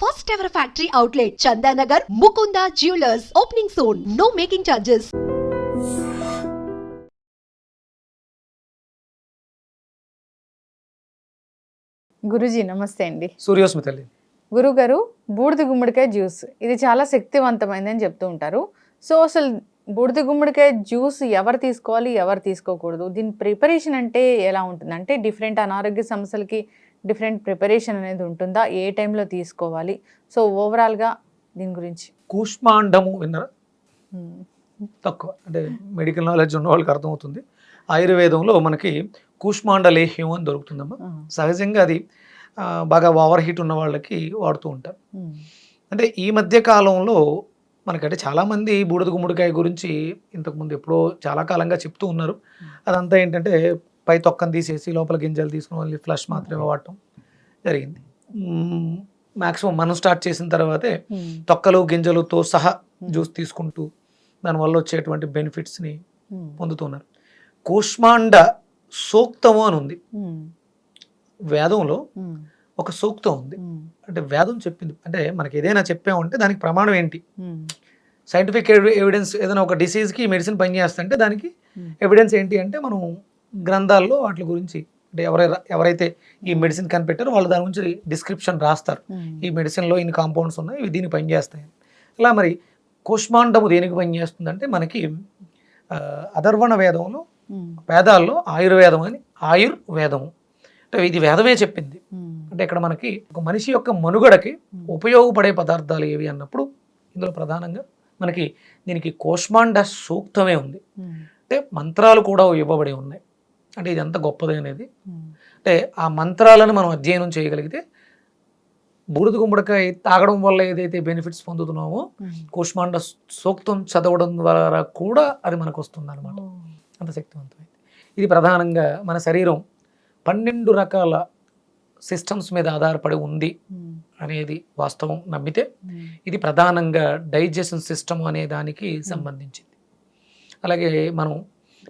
First ever factory outlet, Chandanagar, Mukunda Jewelers, opening soon. No making charges. Guruji నమస్తే అండి. సూర్యోస్మి తల్లి గురుగారు బూడిద గుమ్మడికాయ జ్యూస్. ఇది చాలా శక్తివంతమైందని చెప్తూ ఉంటారు. సో అసలు బూడిద గుమ్మడికాయ జ్యూస్ ఎవరు తీసుకోవాలి ఎవరు తీసుకోకూడదు? దీని ప్రిపరేషన్ అంటే ఎలా ఉంటుంది? అంటే డిఫరెంట్ అనారోగ్య సమస్యలకి డిఫరెంట్ ప్రిపరేషన్ అనేది ఉంటుందా? ఏ టైంలో తీసుకోవాలి? సో ఓవరాల్గా దీని గురించి. కూష్మాండము విన్నారా తక్కువ. అంటే మెడికల్ నాలెడ్జ్ ఉన్న వాళ్ళకి అర్థమవుతుంది. ఆయుర్వేదంలో మనకి కూష్మాండ లేహ్యం అని దొరుకుతుందమ్మా. సహజంగా అది బాగా ఓవర్ హీట్ ఉన్న వాళ్ళకి వాడుతూ ఉంటారు. అంటే ఈ మధ్య కాలంలో మనకంటే చాలామంది బూడిద గుమ్మడికాయ గురించి ఇంతకుముందు ఎప్పుడో చాలా కాలంగా చెప్తూ ఉన్నారు. అదంతా ఏంటంటే పై తొక్కను తీసేసి లోపల గింజలు తీసుకుని ఫ్లష్ మాత్రమే వాడటం. జరిగింది. మ్యాక్సిమం మనం స్టార్ట్ చేసిన తర్వాతే తొక్కలు గింజలతో సహా జ్యూస్ తీసుకుంటూ దానివల్ల వచ్చేటువంటి బెనిఫిట్స్ని పొందుతున్నారు. కూష్మాండ సూక్తము అని ఉంది. వేదంలో ఒక సూక్తం ఉంది. అంటే వేదం చెప్పింది. అంటే మనకి ఏదైనా చెప్పామంటే దానికి ప్రమాణం ఏంటి? సైంటిఫిక్ ఎవిడెన్స్ ఏదైనా ఒక డిసీజ్కి మెడిసిన్ పనిచేస్తుంటే దానికి ఎవిడెన్స్ ఏంటి అంటే మనం గ్రంథాల్లో వాటి గురించి అంటే ఎవరైనా ఎవరైతే ఈ మెడిసిన్ కనిపెట్టారో వాళ్ళు దాని గురించి డిస్క్రిప్షన్ రాస్తారు. ఈ మెడిసిన్లో ఇన్ని కాంపౌండ్స్ ఉన్నాయి ఇవి దీనికి పనిచేస్తాయి. ఇలా మరి కూష్మాండము దేనికి పనిచేస్తుందంటే మనకి ఆ, అధర్వణ వేదంలో వేదాల్లో ఆయుర్వేదం అని ఆయుర్వేదము. అంటే ఇది వేదమే చెప్పింది. అంటే ఇక్కడ మనకి ఒక మనిషి యొక్క మనుగడకి ఉపయోగపడే పదార్థాలు ఏవి అన్నప్పుడు ఇందులో ప్రధానంగా మనకి దీనికి కోష్మాండ సూక్తమే ఉంది. అంటే మంత్రాలు కూడా ఇవ్వబడి ఉన్నాయి. అంటే ఇది ఎంత గొప్పది అనేది. అంటే ఆ మంత్రాలను మనం అధ్యయనం చేయగలిగితే బూడిద గుమ్మడికాయ తాగడం వల్ల ఏదైతే బెనిఫిట్స్ పొందుతున్నామో కూష్మాండ సూక్తం చదవడం ద్వారా కూడా అది మనకు వస్తుంది అనమాట అంత శక్తివంతమైంది. ఇది ప్రధానంగా మన శరీరం పన్నెండు రకాల సిస్టమ్స్ మీద ఆధారపడి ఉంది అనేది వాస్తవం నమ్మితే ఇది ప్రధానంగా డైజెషన్ సిస్టమ్ అనే దానికి సంబంధించింది. అలాగే మనం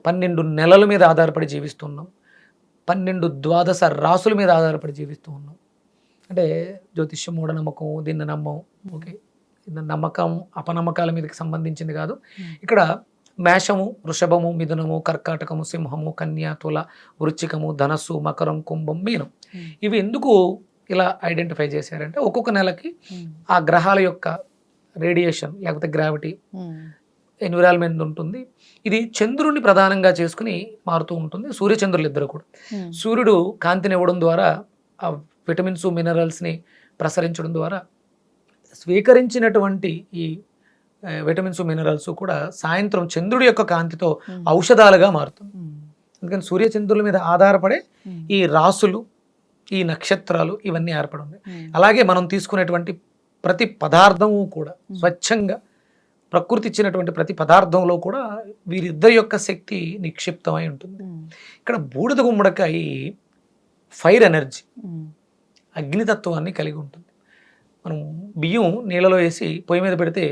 పన్నెండు నెలల మీద ఆధారపడి జీవిస్తున్నాం. పన్నెండు ద్వాదశ రాసుల మీద ఆధారపడి జీవిస్తూ ఉన్నాం. అంటే జ్యోతిష్యం మూఢనమ్మకం దీన్ని నమ్మం ఓకే. నమ్మకం అపనమ్మకాల మీదకి సంబంధించింది కాదు. ఇక్కడ మేషము వృషభము మిథునము కర్కాటకము సింహము కన్యా తుల వృచ్చికము ధనస్సు మకరం కుంభం మీనం. ఇవి ఎందుకు ఇలా ఐడెంటిఫై చేశారంటే ఒక్కొక్క నెలకి ఆ గ్రహాల యొక్క రేడియేషన్ లేకపోతే గ్రావిటీ ఎన్విరాన్మెంట్ ఉంటుంది. ఇది చంద్రుడిని ప్రధానంగా చేసుకుని మారుతూ ఉంటుంది. సూర్యచంద్రులు ఇద్దరు కూడా. సూర్యుడు కాంతిని ఇవ్వడం ద్వారా ఆ విటమిన్స్ మినరల్స్ని ప్రసరించడం ద్వారా స్వీకరించినటువంటి ఈ విటమిన్స్ మినరల్స్ కూడా సాయంత్రం చంద్రుడి యొక్క కాంతితో ఔషధాలుగా మారుతుంది. అందుకని సూర్యచంద్రుల మీద ఆధారపడే ఈ రాసులు ఈ నక్షత్రాలు ఇవన్నీ ఏర్పడి ఉన్నాయి. అలాగే మనం తీసుకునేటువంటి ప్రతి పదార్థము కూడా స్వచ్ఛంగా ప్రకృతి ఇచ్చినటువంటి ప్రతి పదార్థంలో కూడా వీరిద్దరి యొక్క శక్తి నిక్షిప్తమై ఉంటుంది. ఇక్కడ బూడిద గుమ్మడికాయ ఫైర్ ఎనర్జీ అగ్నితత్వాన్ని కలిగి ఉంటుంది. మనం బియ్యం నీళ్ళలో వేసి పొయ్యి మీద పెడితే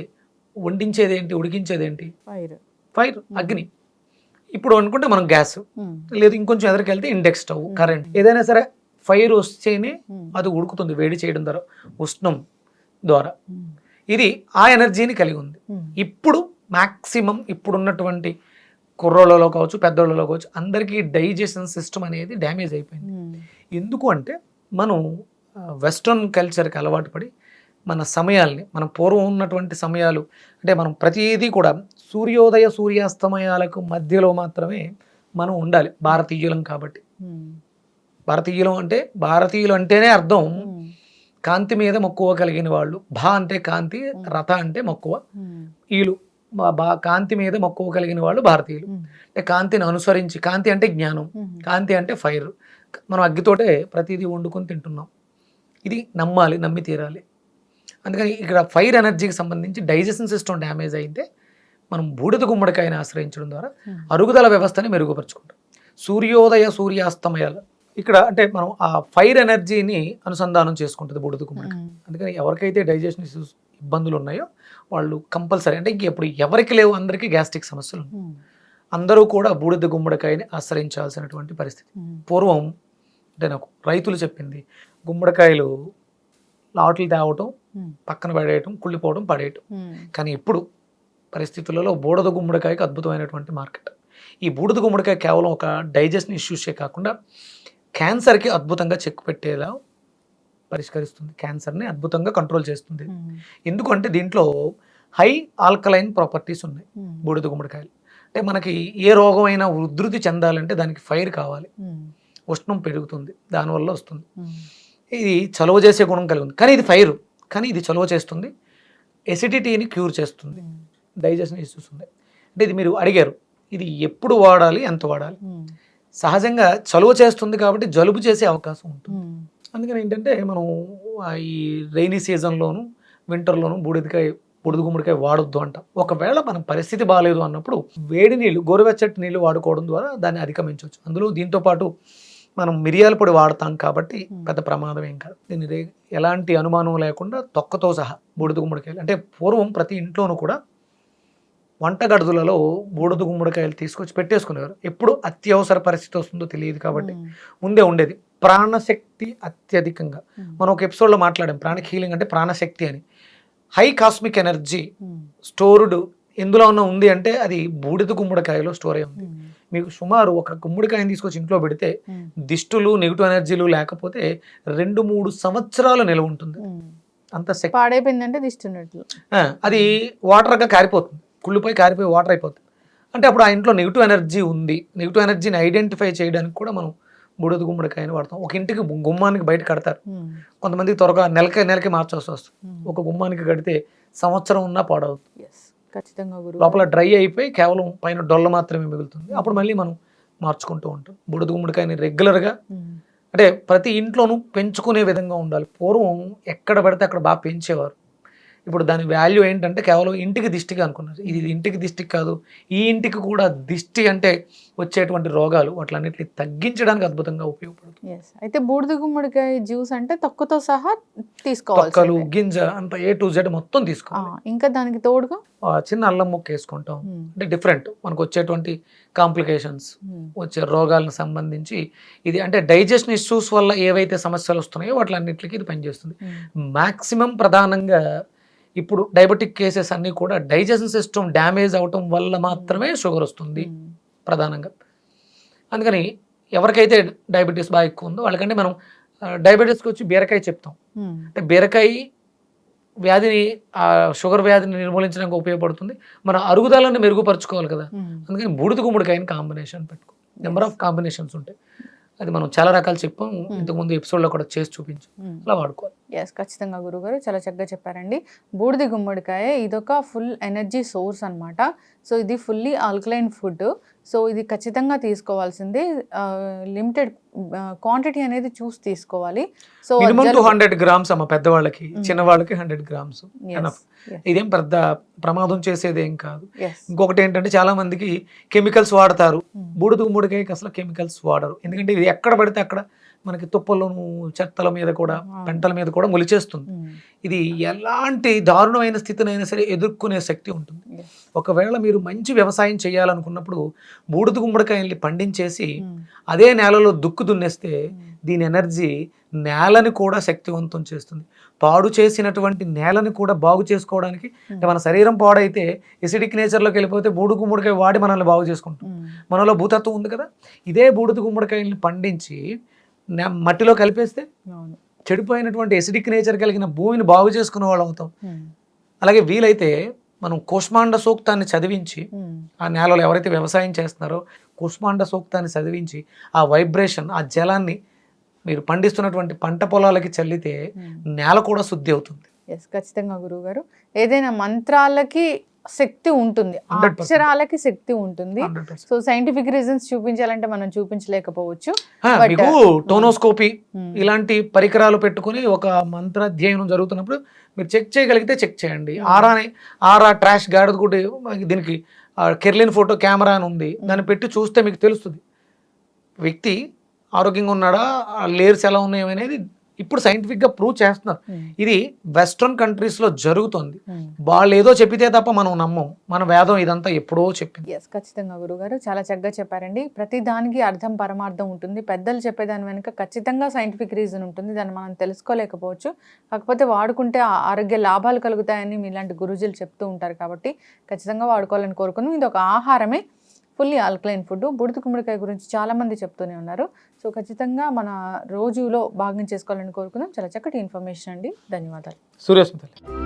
వండించేది ఏంటి ఉడికించేది ఏంటి ఫైర్ ఫైర్ అగ్ని. ఇప్పుడు అనుకుంటే మనం గ్యాస్. లేదు ఇంకొంచెం ఎదరికెళ్తే ఇండెక్స్ స్టవ్ కరెంట్. ఏదైనా సరే ఫైర్ వస్తేనే అది ఉడుకుతుంది వేడి చేయడం ద్వారా ఉష్ణం ద్వారా. ఇది ఆ ఎనర్జీని కలిగి ఉంది. ఇప్పుడు మ్యాక్సిమం ఇప్పుడున్నటువంటి కుర్రోళ్ళలో కావచ్చు పెద్దోళ్ళలో కావచ్చు అందరికీ డైజెషన్ సిస్టమ్ అనేది డ్యామేజ్ అయిపోయింది. ఎందుకు అంటే మనం వెస్ట్రన్ కల్చర్కి అలవాటు పడి మన సమయాల్ని మనం పూర్వం ఉన్నటువంటి సమయాలు అంటే మనం ప్రతిదీ కూడా సూర్యోదయ సూర్యాస్తమయాలకు మధ్యలో మాత్రమే మనం ఉండాలి. భారతీయులం కాబట్టి. భారతీయులం అంటే భారతీయులు అంటేనే అర్థం కాంతి మీద మక్కువ కలిగిన వాళ్ళు. భా అంటే కాంతి రథ అంటే మక్కువ. ఈలు బా కాంతి మీద మక్కువ కలిగిన వాళ్ళు భారతీయులు. అంటే కాంతిని అనుసరించి కాంతి అంటే జ్ఞానం కాంతి అంటే ఫైర్. మనం అగ్గితోటే ప్రతిదీ వండుకొని తింటున్నాం. ఇది నమ్మాలి నమ్మి తీరాలి. అందుకని ఇక్కడ ఫైర్ ఎనర్జీకి సంబంధించి డైజెషన్ సిస్టమ్ డ్యామేజ్ అయితే మనం బూడిద గుమ్మడికాయని ఆశ్రయించడం ద్వారా అరుగుదల వ్యవస్థని మెరుగుపరుచుకుంటాం. సూర్యోదయ సూర్యాస్తమయాలు. ఇక్కడ అంటే మనం ఆ ఫైర్ ఎనర్జీని అనుసంధానం చేసుకుంటుంది బూడిద గుమ్మడికాయ అందుకని ఎవరికైతే డైజెషన్ ఇష్యూస్ ఇబ్బందులు ఉన్నాయో వాళ్ళు కంపల్సరీ అంటే ఇంక ఇప్పుడు ఎవరికి లేవు అందరికీ గ్యాస్ట్రిక్ సమస్యలు ఉన్నాయి. అందరూ కూడా బూడిద గుమ్మడికాయని ఆశ్రయించాల్సినటువంటి పరిస్థితి. పూర్వం అంటే నాకు రైతులు చెప్పింది గుమ్మడికాయలు లాట్లు తేవటం పక్కన పడేయటం కుళ్ళిపోవడం పడేయటం. కానీ ఇప్పుడు పరిస్థితులలో బూడిద గుమ్మడికాయకి అద్భుతమైనటువంటి మార్కెట్. ఈ బూడిద గుమ్మడికాయ కేవలం ఒక డైజెషన్ ఇష్యూసే కాకుండా క్యాన్సర్కి అద్భుతంగా చెక్ పెట్టేలా పరిష్కరిస్తుంది. క్యాన్సర్ని అద్భుతంగా కంట్రోల్ చేస్తుంది. ఎందుకంటే దీంట్లో హై ఆల్కలైన్ ప్రాపర్టీస్ ఉన్నాయి బూడిద గుమ్మడికాయలు. అంటే మనకి ఏ రోగమైనా ఉధృతి చెందాలంటే దానికి ఫైర్ కావాలి. ఉష్ణం పెరుగుతుంది. దానివల్ల వస్తుంది. ఇది చలువ చేసే గుణం కలిగి ఉంది. కానీ ఇది ఫైర్. కానీ ఇది చలువ చేస్తుంది. ఎసిడిటీని క్యూర్ చేస్తుంది. డైజెషన్ ఇష్యూస్ ఉన్నాయి. అంటే ఇది మీరు అడిగారు. ఇది ఎప్పుడు వాడాలి? ఎంత వాడాలి? సహజంగా చలువ చేస్తుంది కాబట్టి జలుబు చేసే అవకాశం ఉంటుంది. అందుకని ఏంటంటే మనం ఈ రైనీ సీజన్లోను వింటర్లోను బూడిదకాయ బుడిద గుమ్మడికాయ వాడొద్దు అంట. ఒకవేళ మన పరిస్థితి బాగాలేదు అన్నప్పుడు వేడి నీళ్ళు గోరువెచ్చటి నీళ్ళు వాడుకోవడం ద్వారా దాన్ని అధిగమించవచ్చు. అందులో దీంతో పాటు మనం మిరియాల పొడి వాడతాం కాబట్టి పెద్ద ప్రమాదం ఏం కాదు. దీని ఎలాంటి అనుమానం లేకుండా తొక్కతో సహా బూడిద గుమ్మడికాయలు అంటే పూర్వం ప్రతి ఇంట్లోనూ కూడా వంటగడుదులలో బూడిద గుమ్మడికాయలు తీసుకొచ్చి పెట్టేసుకునేవారు. ఎప్పుడు అత్యవసర పరిస్థితి వస్తుందో తెలియదు కాబట్టి. ముందే ఉండేది. ప్రాణశక్తి అత్యధికంగా. మనం ఒక ఎపిసోడ్లో మాట్లాడాం ప్రాణిక్ హీలింగ్ అంటే ప్రాణశక్తి అని. హై కాస్మిక్ ఎనర్జీ స్టోర్డ్ ఎందులో ఉన్న ఉంది అంటే అది బూడిద గుమ్మడికాయలో స్టోర్ అయి ఉంది. మీకు సుమారు ఒక గుమ్మడికాయని తీసుకొచ్చి ఇంట్లో పెడితే దిష్టులు నెగిటివ్ ఎనర్జీలు లేకపోతే రెండు మూడు సంవత్సరాలు నిలవ ఉంటుంది. అంత శక్తి. పాడైపోయిందంటే దిష్టి అది వాటర్గా కారిపోతుంది. కుళ్ళిపోయి కారిపోయి వాటర్ అయిపోతుంది అంటే అప్పుడు ఆ ఇంట్లో నెగిటివ్ ఎనర్జీ ఉంది. నెగిటివ్ ఎనర్జీని ఐడెంటిఫై చేయడానికి కూడా మనం బూడిద గుమ్మడికాయని వాడతాం. ఒక ఇంటికి గుమ్మానికి బయట కడతారు. ఉమ్, కొంతమంది త్వరగా నెలకి నెలకి మార్చాల్సి వస్తుంది ఉమ్. ఒక గుమ్మానికి కడితే సంవత్సరం ఉన్నా పాడవుతుంది. ఖచ్చితంగా లోపల డ్రై అయిపోయి కేవలం పైన డొల్ల మాత్రమే మిగులుతుంది. అప్పుడు మళ్ళీ మనం మార్చుకుంటూ ఉంటాం. బుడద గుమ్మడికాయని రెగ్యులర్గా ఉమ్, అంటే ప్రతి ఇంట్లోనూ పెంచుకునే విధంగా ఉండాలి. పూర్వం ఎక్కడ పడితే అక్కడ బాగా పెంచేవారు. ఇప్పుడు దాని వాల్యూ ఏంటంటే కేవలం ఇంటికి దిష్టిగా అనుకున్నారు. ఇది ఇంటికి దిష్టికి కాదు ఈ ఇంటికి కూడా దిష్టి అంటే వచ్చేటువంటి రోగాలు వాటిలన్నిటిని తగ్గించడానికి అద్భుతంగా ఉపయోగపడుతుంది. అయితే బూడిద గుమ్మడికాయ జ్యూస్ అంటే తొక్కతో సహా తొక్కలు తీసుకోవాలి గింజ అంత ఏ టు జెడ్ మొత్తం తీసుకోవాలి. ఇంకా దానికి తోడుగా? చిన్న అల్లం ముక్క వేసుకుంటాం. ఉమ్, అంటే డిఫరెంట్ మనకు వచ్చేటువంటి కాంప్లికేషన్స్ ఉమ్, వచ్చే రోగాలకు సంబంధించి ఇది అంటే డైజెషన్ ఇష్యూస్ వల్ల ఏవైతే సమస్యలు వస్తున్నాయో వాటిలన్నిటికీ ఇది పనిచేస్తుంది. ఉమ్, మ్యాక్సిమం ప్రధానంగా ఇప్పుడు డయాబెటిక్ కేసెస్ అన్నీ కూడా డైజెషన్ సిస్టమ్ డ్యామేజ్ అవటం వల్ల మాత్రమే షుగర్ వస్తుంది ఉమ్, ప్రధానంగా. అందుకని ఎవరికైతే డయాబెటీస్ బాగా ఎక్కువ ఉందో వాళ్ళకంటే మనం డయాబెటీస్కి వచ్చి బీరకాయ చెప్తాం. ఉమ్, అంటే బీరకాయ వ్యాధిని ఆ షుగర్ వ్యాధిని నిర్మూలించడానికి ఉపయోగపడుతుంది. మన అరుగుదలను మెరుగుపరుచుకోవాలి కదా. అందుకని బూడిద గుమ్మడికాయని కాంబినేషన్ పెట్టుకో. నెంబర్ ఆఫ్ కాంబినేషన్స్ ఉంటాయి. అది మనం చాలా రకాలు చెప్పాం. ఇంతకుముందు ఎపిసోడ్లో కూడా చేసి చూపించాం. అలా వాడుకోవాలి. ఎస్ ఖచ్చితంగా గురుగారు చాలా చక్కగా చెప్పారండి. బూడిద గుమ్మడికాయ ఇదొక ఫుల్ ఎనర్జీ సోర్స్ అన్నమాట. సో ఇది ఫుల్లీ ఆల్కలైన్ ఫుడ్. సో ఇది ఖచ్చితంగా తీసుకోవాల్సిందే. లిమిటెడ్ క్వాంటిటీ అనేది చూసి తీసుకోవాలి. So minimum two hundred grams అమ్మ పెద్దవాళ్ళకి. చిన్నవాళ్ళకి హండ్రెడ్ గ్రామ్స్. ఇదేం పెద్ద ప్రమాదం చేసేది ఏం కాదు ఇంకొకటి ఏంటంటే చాలా మందికి కెమికల్స్ వాడతారు. బూడిద గుమ్మడికాయకి అసలు కెమికల్స్ వాడరు. ఎందుకంటే ఇది ఎక్కడ పడితే అక్కడ మనకి తుప్పలోను చెత్తల మీద కూడా. పెంటల మీద కూడా మొలిచేస్తుంది. ఇది ఎలాంటి దారుణమైన స్థితినైనా సరే ఎదుర్కొనే శక్తి ఉంటుంది. ఒకవేళ మీరు మంచి వ్యవసాయం చేయాలనుకున్నప్పుడు బూడిద గుమ్మడికాయల్ని పండించేసి అదే నేలలో దుక్కు దున్నేస్తే దీని ఎనర్జీ నేలని కూడా శక్తివంతం చేస్తుంది. పాడు చేసినటువంటి నేలని కూడా బాగు చేసుకోవడానికి అంటే మన శరీరం పాడైతే ఎసిడిక్ నేచర్లోకి వెళ్ళిపోతే బూడిద గుమ్మడికాయ వాడి మనల్ని బాగు చేసుకుంటాం మనలో భూతత్వం ఉంది కదా? ఇదే బూడిద గుమ్మడికాయల్ని పండించి మట్టిలో కలిపేస్తే చెడిపోయినటువంటి ఎసిడిక్ నేచర్ కలిగిన భూమిని బాగు చేసుకునే వాళ్ళు అవుతాం. అలాగే వీలైతే మనం కుష్మాండ సూక్తాన్ని చదివించి ఆ నేలలో ఎవరైతే వ్యవసాయం చేస్తున్నారో కుష్మాండ సూక్తాన్ని చదివించి ఆ వైబ్రేషన్ ఆ జలాన్ని మీరు పండిస్తున్నటువంటి పంట పొలాలకి చల్లితే. నేల కూడా శుద్ధి అవుతుంది. ఎస్ ఖచ్చితంగా గురువు గారు ఏదైనా మంత్రాలకి శక్తి ఉంటుంది. ఆ 100%. అక్షరాలకి శక్తి ఉంటుంది. 100%. సో సైంటిఫిక్ రీజన్స్ చూపించాలంటే మనం చూపించలేకపోవచ్చు. మీకు టోనోస్కోపీ ఇలాంటి పరికరాలు పెట్టుకుని ఒక మంత్ర అధ్యయనం జరుగుతున్నప్పుడు మీరు చెక్ చేయగలిగితే చెక్ చేయండి. ఆరాని ఆరా ట్రాష్ గాడిద కూడా దీనికి కెర్లిన్ ఫోటో కెమెరా అని ఉంది. దాన్ని పెట్టి చూస్తే మీకు తెలుస్తుంది. వ్యక్తి ఆరోగ్యంగా ఉన్నాడా లేయర్స్ ఎలా ఉన్నాయి అనేది ఇప్పుడు scientific గా ప్రూవ్ చేస్తున్నారు. ఉమ్, ఇది వెస్ట్రన్ కంట్రీస్లో జరుగుతుంది. వాళ్ళు ఏదో చెప్పితే తప్ప మనం నమ్మం. మన వేదం ఇదంతా ఎప్పుడో చెప్పింది. ఎస్ ఖచ్చితంగా గురుగారు. చాలా చక్కగా చెప్పారండి. ప్రతి దానికి అర్థం పరమార్థం ఉంటుంది. పెద్దలు చెప్పేదాని వెనుక ఖచ్చితంగా సైంటిఫిక్ రీజన్ ఉంటుంది. దాన్ని మనం తెలుసుకోలేకపోవచ్చు. కాకపోతే వాడుకుంటే ఆరోగ్య లాభాలు కలుగుతాయని మీలాంటి గురుజులు చెప్తూ ఉంటారు కాబట్టి ఖచ్చితంగా వాడుకోవాలని కోరుకున్నాం. ఇది ఒక ఆహారమే. ఫుల్లీ ఆల్కలైన్ ఫుడ్ బుడిద గుమ్మడికాయ గురించి చాలా మంది చెప్తూనే ఉన్నారు. సో ఖచ్చితంగా మన రోజులో భాగం చేసుకోవాలని కోరుకుందాం. చాలా చక్కటి ఇన్ఫర్మేషన్ అండి. ధన్యవాదాలు. సూర్యస్మితల్లి